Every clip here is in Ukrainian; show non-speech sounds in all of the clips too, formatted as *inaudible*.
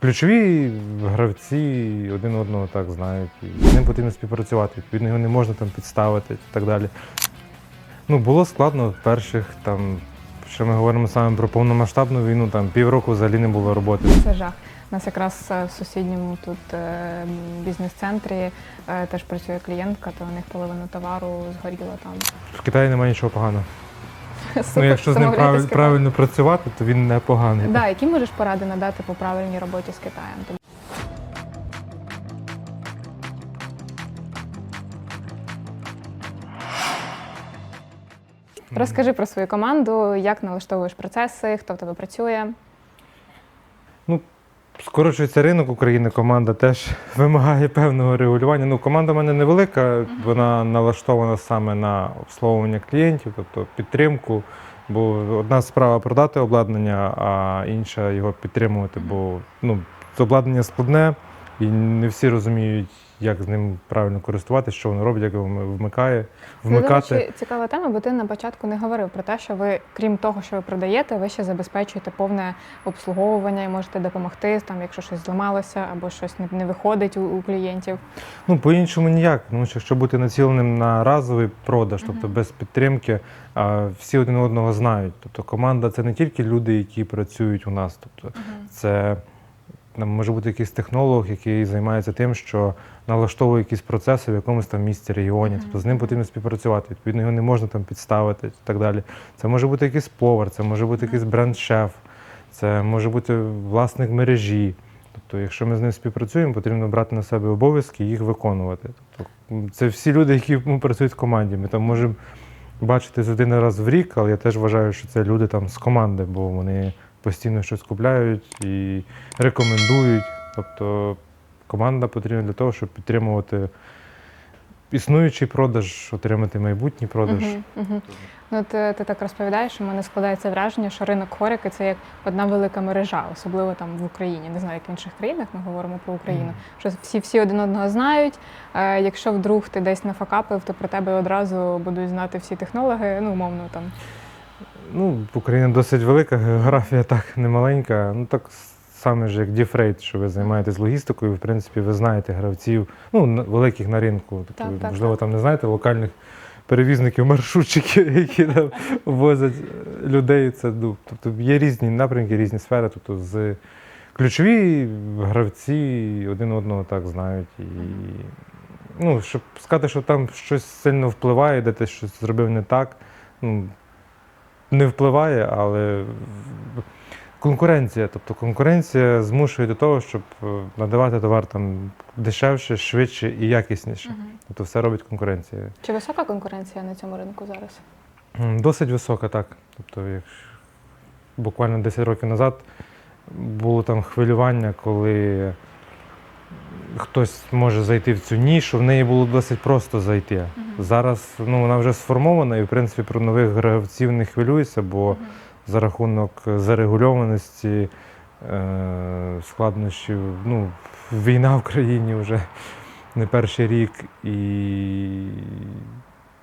ключові гравці один одного так знають. І з ним потрібно співпрацювати. Відповідно, його не можна там підставити і так далі. Ну, було складно в перших там. Що ми говоримо саме про повномасштабну війну, там півроку взагалі не було роботи. Це жах. У нас якраз е, в сусідньому тут е, бізнес-центрі е, теж працює клієнтка, то у них половина товару згоріла там. В Китаї немає нічого поганого. Ну, якщо з ним правиль- правильно працювати, то він непоганий. Да, які можеш поради надати по правильній роботі з Китаєм? Розкажи про свою команду, як налаштовуєш процеси, хто в тебе працює. Скорочується ринок України, команда теж *laughs* вимагає певного регулювання. Ну, команда в мене невелика, вона налаштована саме на обслуговування клієнтів, тобто підтримку. Бо одна справа продати обладнання, а інша його підтримувати, бо ну, обладнання складне, і не всі розуміють, як з ним правильно користуватися, що воно робить, як його вмикає, Це, до вмикати. речі, цікава тема, бо ти на початку не говорив про те, що ви, крім того, що ви продаєте, ви ще забезпечуєте повне обслуговування і можете допомогти, там, якщо щось зламалося або щось не, виходить у, у клієнтів. Ну, по-іншому ніяк. Тому що якщо бути націленим на разовий продаж, тобто без підтримки, а, всі один одного знають. Тобто команда це не тільки люди, які працюють у нас. Тобто це там, може бути якийсь технолог, який займається тим, що налаштовує якісь процеси в якомусь там місті, регіоні. Тобто з ним потрібно співпрацювати. Відповідно, його не можна там підставити і так далі. Це може бути якийсь повар, це може бути якийсь бренд-шеф, це може бути власник мережі. Тобто, якщо ми з ним співпрацюємо, потрібно брати на себе обов'язки і їх виконувати. Тобто, це всі люди, які ну, працюють в команді. Ми там можемо бачитись один раз в рік, але я теж вважаю, що це люди там з команди, бо вони постійно щось купляють і рекомендують. Тобто команда потрібна для того, щоб підтримувати існуючий продаж, отримати майбутній продаж. Мгм, мгм. Ну, ти, ти так розповідаєш, у мене складається враження, що ринок хорики це як одна велика мережа, особливо там в Україні. Не знаю, як в інших країнах ми говоримо про Україну. Що всі всі один одного знають. Е, якщо вдруг ти десь нафакапив, то про тебе одразу будуть знати всі технологи, ну, умовно там. Ну, Україна досить велика, географія так немаленька. Ну так саме ж як Діфрейт, що ви займаєтесь логістикою, в принципі, ви знаєте гравців, ну, великих на ринку. Тобто, Так, так, можливо, так. там не знаєте локальних перевізників, маршрутчиків, *laughs* які там возять людей. Це, ну, тобто є різні напрямки, різні сфери. Тобто з ключові гравці один одного так знають. І, ну, щоб сказати, що там щось сильно впливає, де ти щось зробив не так. Ну, не впливає, але конкуренція. Тобто конкуренція змушує до того, щоб е, надавати товар там дешевше, швидше і якісніше. Тобто все робить конкуренція. Чи висока конкуренція на цьому ринку зараз? Досить висока, так. Тобто, якщо буквально 10 років назад було там хвилювання, коли хтось може зайти в цю нішу, в неї було досить просто зайти. Зараз ну, вона вже сформована і, в принципі, про нових гравців не хвилюється, бо за рахунок зарегульованості, е, складнощів, ну, війна в країні вже не перший рік, і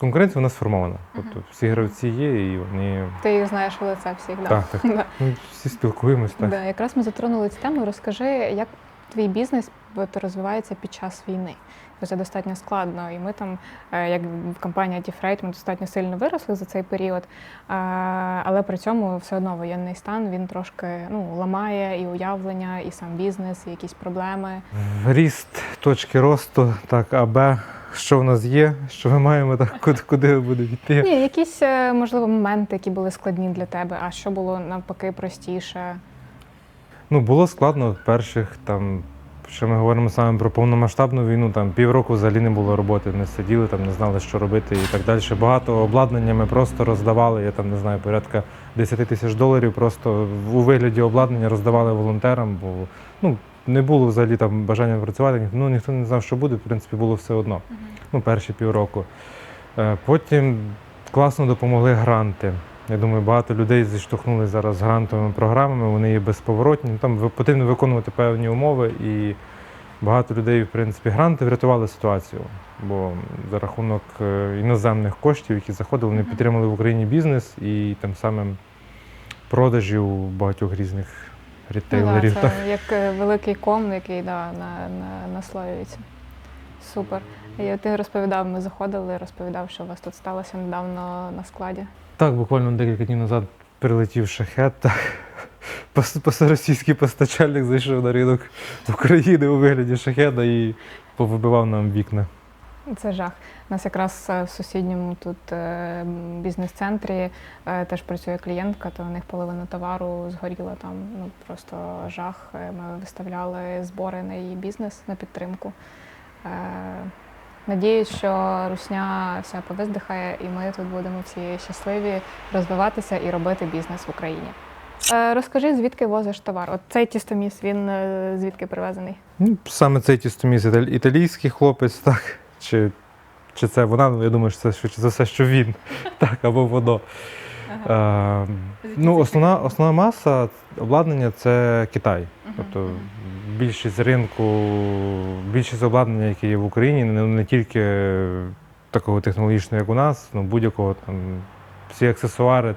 конкуренція нас сформована. Тобто всі гравці є, і вони Ти їх знаєш в лице всіх, да? так, так. *laughs* Да. Ну, всі спілкуємось так. Да, якраз ми затронули цю тему. Розкажи, як твій бізнес розвивається під час війни? Це достатньо складно. І ми там, е, як компанія Діфрейт, ми достатньо сильно виросли за цей період. Е, Але при цьому все одно воєнний стан він трошки ну, ламає і уявлення, і сам бізнес, і якісь проблеми. Ріст точки росту, так, АБ, що в нас є, що ми маємо, так, куди, куди буде йти. Ні, якісь е, можливо моменти, які були складні для тебе, а що було навпаки простіше. Ну, було складно перших там. Що ми говоримо саме про повномасштабну війну, там півроку взагалі не було роботи, не сиділи, там не знали, що робити і так далі. Багато обладнання ми просто роздавали. Я там не знаю, порядка 10 тисяч доларів просто у вигляді обладнання роздавали волонтерам, бо ну не було взагалі там бажання працювати. Ну ніхто не знав, що буде. В принципі, було все одно. Ну, перші півроку. Е, Потім класно допомогли гранти. Я думаю, багато людей зіштовхнулися зараз з грантовими програмами, вони є безповоротні. Ну, Там потрібно виконувати певні умови, і багато людей, в принципі, гранти врятували ситуацію. Бо за рахунок е, іноземних коштів, які заходили, вони підтримали в Україні бізнес і тим самим продажів багатьох різних рітейлерів. Ну, да, так. це як е, великий ком, який да, на, на, наслоюється. Супер. І ти розповідав, ми заходили, розповідав, що у вас тут сталося недавно на складі. Так, буквально декілька днів назад прилетів шахет. Пос- постачальник зайшов на ринок України у вигляді шахеда і повибивав нам вікна. Це жах. У нас якраз е, в сусідньому тут е, бізнес-центрі е, теж працює клієнтка, то у них половина товару згоріла там. Ну просто жах. Ми виставляли збори на її бізнес на підтримку. Надіюсь, що русня вся повиздихає, і ми тут будемо всі щасливі розвиватися і робити бізнес в Україні. Е, Розкажи, звідки возиш товар? От цей тістоміс, він е, звідки привезений? Ну, саме цей тістоміс італійський хлопець, *laughs* так? Чи, чи це вона? Ну, я думаю, що це швидше за все, що він, *laughs* так, або воно. Е, ну, основна, основна маса обладнання це Китай. Тобто більшість ринку, більшість обладнання, яке є в Україні, не, не тільки такого технологічного, як у нас, ну будь-якого там всі аксесуари,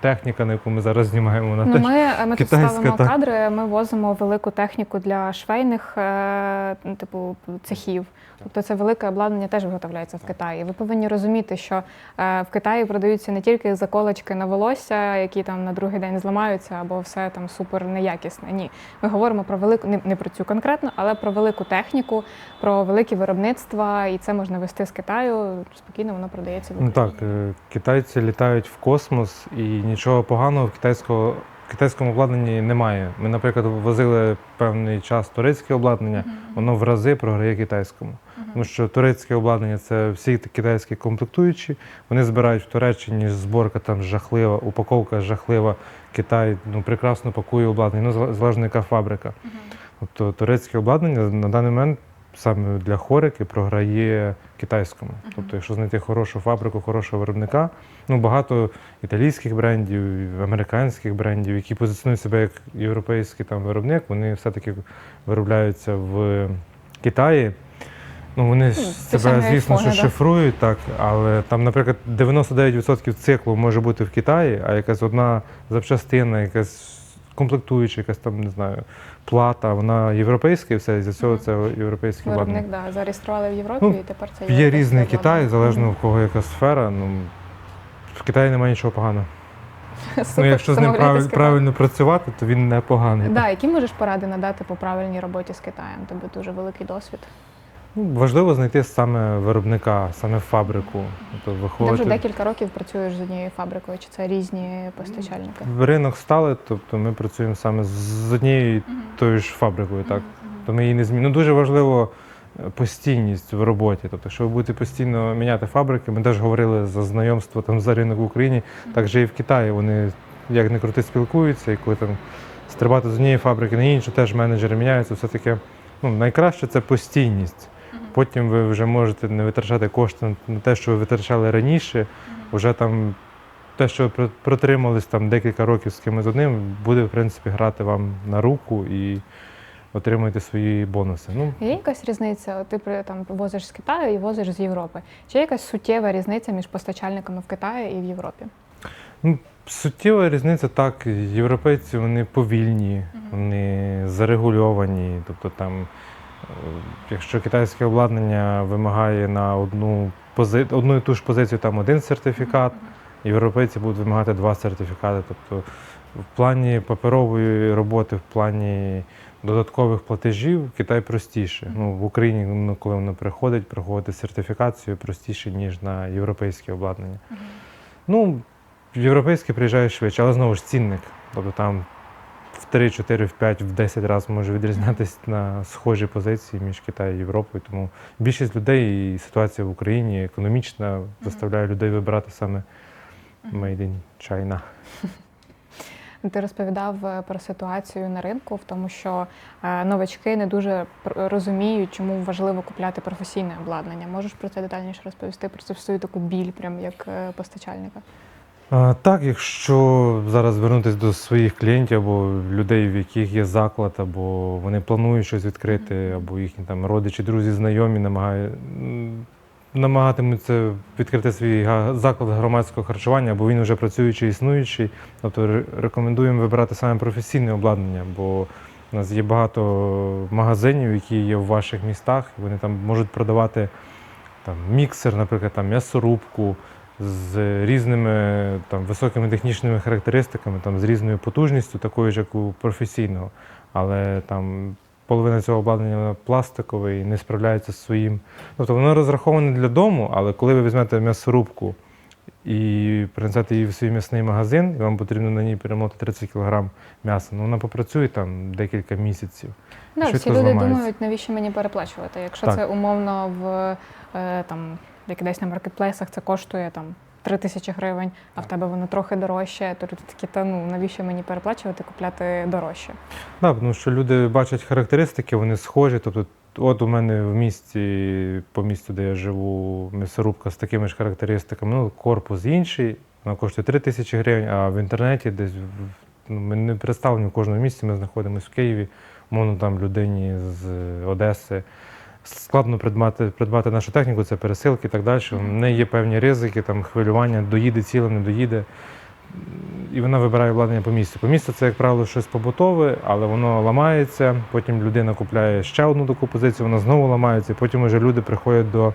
техніка, на яку ми зараз знімаємо, вона Ну, теж. ми, ми тут ставимо так. кадри, ми возимо велику техніку для швейних е, ну, типу цехів. Тобто це велике обладнання теж виготовляється в Китаї. Ви повинні розуміти, що е, в Китаї продаються не тільки заколочки на волосся, які там на другий день зламаються, або все там супер неякісне. Ні, ми говоримо про велику, не, не про цю конкретно, але про велику техніку, про великі виробництва, і це можна вести з Китаю. Спокійно воно продається в Ну так, е, китайці літають в космос і нічого поганого в китайського, китайському обладнанні немає. Ми, наприклад, возили певний час турецьке обладнання, воно в рази програє китайському. Тому що турецьке обладнання це всі китайські комплектуючі. Вони збирають в Туреччині, зборка там жахлива, упаковка жахлива. Китай ну, прекрасно пакує обладнання, ну зал- залежно яка фабрика. Тобто турецьке обладнання на даний момент саме для хорики програє китайському. Тобто, якщо знайти хорошу фабрику, хорошого виробника, ну багато італійських брендів, американських брендів, які позиціонують себе як європейський там виробник, вони все-таки виробляються в Китаї. Ну, вони ж себе, спеціальні звісно, що шифрують так, але там, наприклад, 99% циклу може бути в Китаї, а якась одна запчастина, якась комплектуюча, якась там, не знаю, плата, вона європейська і все, і за цього це європейське Виробник обладнання. да, зареєстрували в Європі, Ну, і тепер це Є європейське різний обладнання. Китай, залежно в кого яка сфера. Ну, в Китаї немає нічого поганого. *laughs* Ну, якщо з ним правиль, правильно працювати, то він непоганий. Да, які можеш поради надати по правильній роботі з Китаєм? Тебе дуже великий досвід. Ну, важливо знайти саме виробника, саме фабрику. Тобто Ти вже декілька років працюєш з однією фабрикою, чи це різні постачальники? В ринок стали, тобто ми працюємо саме з однією тою ж фабрикою, так. То ми її не змінимо. Ну, дуже важливо е, постійність в роботі. Тобто, якщо ви будете постійно міняти фабрики, ми теж говорили за знайомство там за ринок в Україні, так же і в Китаї. Вони як не крути спілкуються, і коли там стрибати з однієї фабрики на іншу, теж менеджери міняються. Все таки ну, найкраще це постійність. Потім ви вже можете не витрачати кошти на те, що ви витрачали раніше. Вже там те, що ви про- протримались там декілька років з кимось одним, буде в принципі грати вам на руку і отримуєте свої бонуси. Ну, Є якась різниця? Ти там возиш з Китаю і возиш з Європи. Чи є якась суттєва різниця між постачальниками в Китаї і в Європі? ну суттєва різниця так. Європейці вони повільні, вони зарегульовані. Тобто там, якщо китайське обладнання вимагає на одну пози... одну і ту ж позицію там один сертифікат, європейці будуть вимагати два сертифікати. Тобто в плані паперової роботи, в плані додаткових платежів Китай простіше. Ну, в Україні, ну, коли воно приходить, проходити сертифікацію простіше, ніж на європейське обладнання. Ну, європейське приїжджає швидше, але знову ж цінник. Тобто там в 3, 4, в 5, в 10 разів може відрізнятися на схожі позиції між Китаєм і Європою. Тому більшість людей і ситуація в Україні економічна заставляє людей вибирати саме Made in China. *laughs* Ти розповідав е, про ситуацію на ринку, в тому, що е, новачки не дуже розуміють, чому важливо купляти професійне обладнання. Можеш про це детальніше розповісти про цю свою таку біль, прям як е, постачальника? Так, якщо зараз звернутися до своїх клієнтів або людей, в яких є заклад, або вони планують щось відкрити, або їхні там родичі, друзі, знайомі намагають. намагатимуться відкрити свій заклад громадського харчування, бо він вже працюючий, існуючий. Тобто рекомендуємо вибирати саме професійне обладнання, бо у нас є багато магазинів, які є в ваших містах. і Вони там можуть продавати там, міксер, наприклад, там, м'ясорубку з різними там, високими технічними характеристиками, там, з різною потужністю, такою ж, як у професійного. Але там половина цього обладнання пластикове і не справляється з своїм. Тобто воно розраховане для дому, але коли ви візьмете м'ясорубку і принесете її в свій м'ясний магазин, і вам потрібно на ній перемотати 30 кг м'яса, ну вона попрацює там декілька місяців. Да, всі люди зламається. думають, навіщо мені переплачувати. Якщо Так. це умовно в е, там, як десь на маркетплейсах це коштує там 3 тисячі гривень, а в тебе воно трохи дорожче, то ти такі, та ну навіщо мені переплачувати, купляти дорожче. Так, тому що люди бачать характеристики, вони схожі. Тобто, от у мене в місті, по місту, де я живу, м'ясорубка з такими ж характеристиками, ну, корпус інший, вона коштує 3 тисячі гривень, а в інтернеті десь ну, ми не представлені в кожному місці, ми знаходимося в Києві, мовно там людині з Одеси. Складно придбати, придбати нашу техніку, це пересилки і так далі. В неї є певні ризики, там хвилювання, доїде ціле, не доїде. І вона вибирає обладнання по місцю. По місцю це, як правило, щось побутове, але воно ламається. Потім людина купляє ще одну таку позицію, вона знову ламається. І потім вже люди приходять до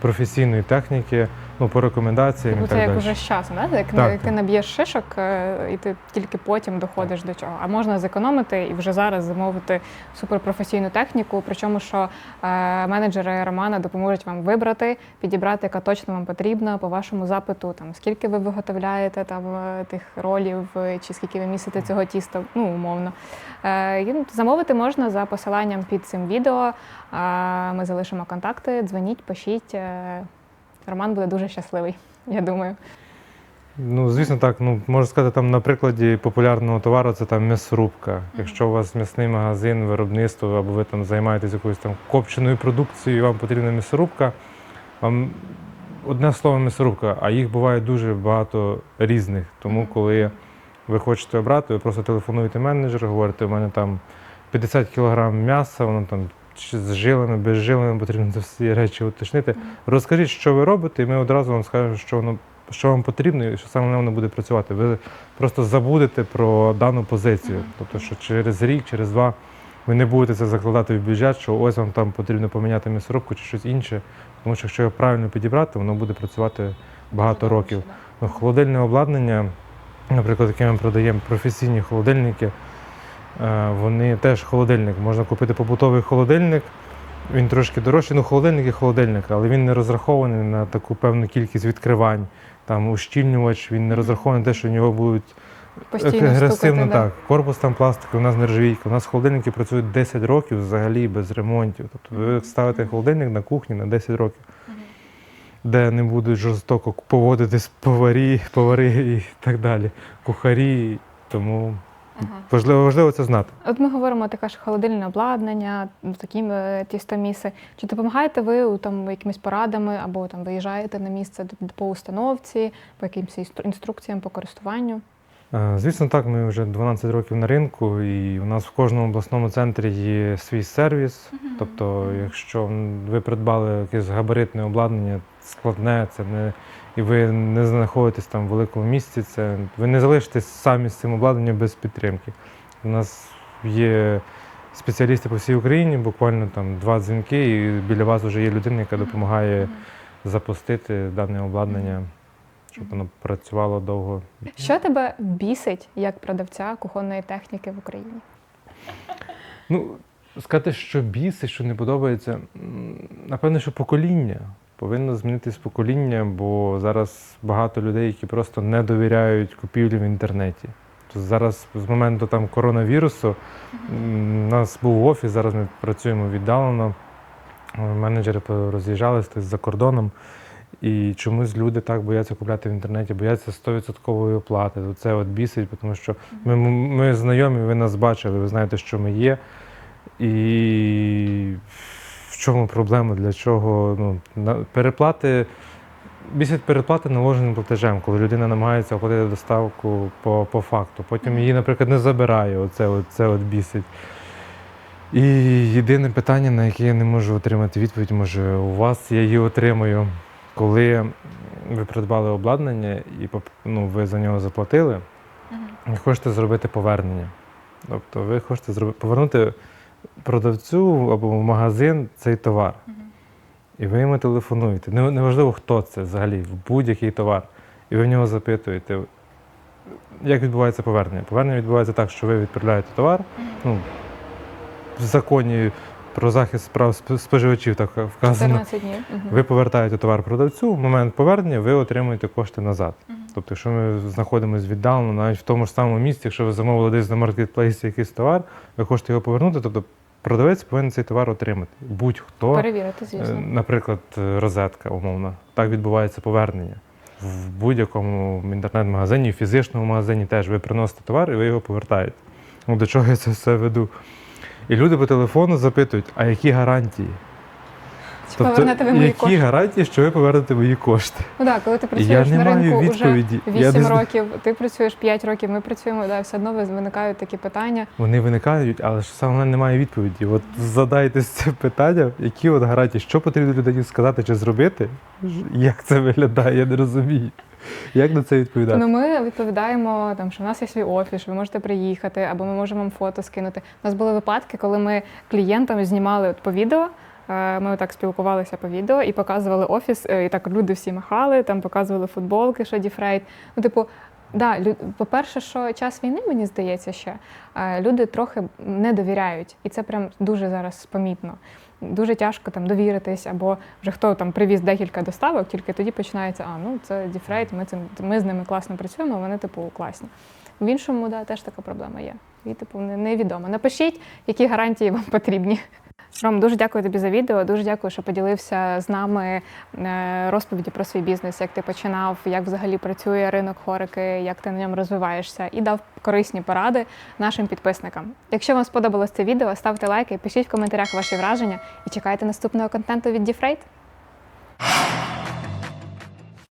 професійної техніки, ну, по рекомендаціям Типу і це так як далі. уже з часом, да? як, Так, як ти так. наб'єш шишок, е, і ти тільки потім доходиш до чого. А можна зекономити і вже зараз замовити суперпрофесійну техніку. Причому, що е, менеджери Романа допоможуть вам вибрати, підібрати, яка точно вам потрібна по вашому запиту, там скільки ви виготовляєте там е, тих ролів, е, чи скільки ви місите цього тіста, ну умовно. Е, і, ну, замовити можна за посиланням під цим відео. Е, Ми залишимо контакти, дзвоніть, пишіть. Е, Роман буде дуже щасливий, я думаю. Ну, звісно, так. Ну, можна сказати, там на прикладі популярного товару це там м'ясорубка. Якщо у вас м'ясний магазин, виробництво, або ви там займаєтесь якоюсь там копченою продукцією, і вам потрібна м'ясорубка, вам одне слово м'ясорубка, а їх буває дуже багато різних. Тому, коли ви хочете обрати, ви просто телефонуєте менеджеру, говорите, у мене там 50 кг м'яса, воно там чи з жилами, без жилами, потрібно це всі речі уточнити. Розкажіть, що ви робите, і ми одразу вам скажемо, що воно що вам потрібно і що саме воно буде працювати. Ви просто забудете про дану позицію. Тобто, що через рік, через два ви не будете це закладати в бюджет, що ось вам там потрібно поміняти м'ясорубку чи щось інше. Тому що якщо його правильно підібрати, воно буде працювати багато років. Ну, холодильне обладнання, наприклад, яке ми продаємо професійні холодильники, вони теж холодильник. Можна купити побутовий холодильник. Він трошки дорожчий, ну холодильник і холодильник, але він не розрахований на таку певну кількість відкривань. Там ущільнювач, він не розрахований на те, що в нього будуть Постійно агресивно стукати, да. Корпус там пластиковий, у нас нержавійка. У нас холодильники працюють 10 років взагалі без ремонтів. Тобто ви ставите холодильник на кухні на 10 років, де не будуть жорстоко поводитись поварі, повари і так далі, кухарі. Тому Ага. важливо, важливо це знати. От ми говоримо таке ж холодильне обладнання, такі е, тістоміси. Чи допомагаєте ви у, там якимись порадами або там виїжджаєте на місце по установці, по якимось інструкціям по користуванню? Е, Звісно, так, ми вже 12 років на ринку, і у нас в кожному обласному центрі є свій сервіс. Тобто, якщо ви придбали якесь габаритне обладнання, складне, це не і ви не знаходитесь там в великому місці, це ви не залишитесь самі з цим обладнанням без підтримки. У нас є спеціалісти по всій Україні, буквально там два дзвінки, і біля вас вже є людина, яка допомагає запустити дане обладнання, щоб воно працювало довго. Що тебе бісить як продавця кухонної техніки в Україні? Ну, сказати, що бісить, що не подобається, м, напевно, що покоління. Повинно змінитись покоління, бо зараз багато людей, які просто не довіряють купівлі в інтернеті. Тобто зараз з моменту там коронавірусу у нас був офіс, зараз ми працюємо віддалено. Е, Менеджери роз'їжджалися за кордоном. І чомусь люди так бояться купляти в інтернеті, бояться 100% оплати. Це от бісить, тому що ми, ми знайомі, ви нас бачили, ви знаєте, що ми є. І чому проблема, для чого ну, переплати. Бісить переплати наложеним платежем, коли людина намагається оплатити доставку по, по факту. Потім її, наприклад, не забирає. Оце от, це от бісить. І єдине питання, на яке я не можу отримати відповідь, може, у вас я її отримую, коли ви придбали обладнання і ну, ви за нього заплатили, і хочете зробити повернення. Тобто ви хочете зробити, повернути продавцю або в магазин цей товар. І ви йому телефонуєте. Неважливо, хто це взагалі, в будь-який товар. І ви в нього запитуєте, як відбувається повернення. Повернення відбувається так, що ви відправляєте товар. Ну, в законі про захист прав споживачів так вказано. 14 днів. Ви повертаєте товар продавцю, в момент повернення ви отримуєте кошти назад. Тобто, якщо ми знаходимося віддалено, навіть в тому ж самому місці, якщо ви замовили десь на маркетплейсі якийсь товар, ви хочете його повернути, тобто продавець повинен цей товар отримати. Будь-хто, Перевірити, е, звісно. наприклад, розетка, умовно. Так відбувається повернення. В будь-якому інтернет-магазині, в фізичному магазині теж ви приносите товар і ви його повертаєте. Ну, до чого я це все веду? І люди по телефону запитують, а які гарантії? Чи повернете ви мої які кошти? гарантії, що ви повернете мої кошти? Ну так, коли ти Я працюєш не на маю ринку відповіді. вже Я 8 не знаю. років, ти працюєш 5 років, ми працюємо, да, все одно виникають такі питання. Вони виникають, але ж саме немає відповіді. От задайте це питання, які от гарантії, що потрібно людині сказати чи зробити, як це виглядає, я не розумію. Як на це відповідати? Ну, ми відповідаємо, там, що в нас є свій офіс, ви можете приїхати, або ми можемо вам фото скинути. У нас були випадки, коли ми клієнтам знімали от по відео. Е, Ми так спілкувалися по відео і показували офіс, е, і так люди всі махали, там показували футболки, що діфрейт. Ну, типу, да, по-перше, що час війни, мені здається, ще е, люди трохи не довіряють, і це прям дуже зараз помітно. Дуже тяжко там довіритись, або вже хто там привіз декілька доставок, тільки тоді починається, а ну це діфрейт, ми цим ми з ними класно працюємо, вони типу класні. В іншому, да, теж така проблема є. І типу невідомо. Напишіть, які гарантії вам потрібні. Ром, дуже дякую тобі за відео. Дуже дякую, що поділився з нами е, розповіді про свій бізнес, як ти починав, як взагалі працює ринок хорики, як ти на ньому розвиваєшся, і дав корисні поради нашим підписникам. Якщо вам сподобалось це відео, ставте лайки, пишіть в коментарях ваші враження і чекайте наступного контенту від Діфрейт.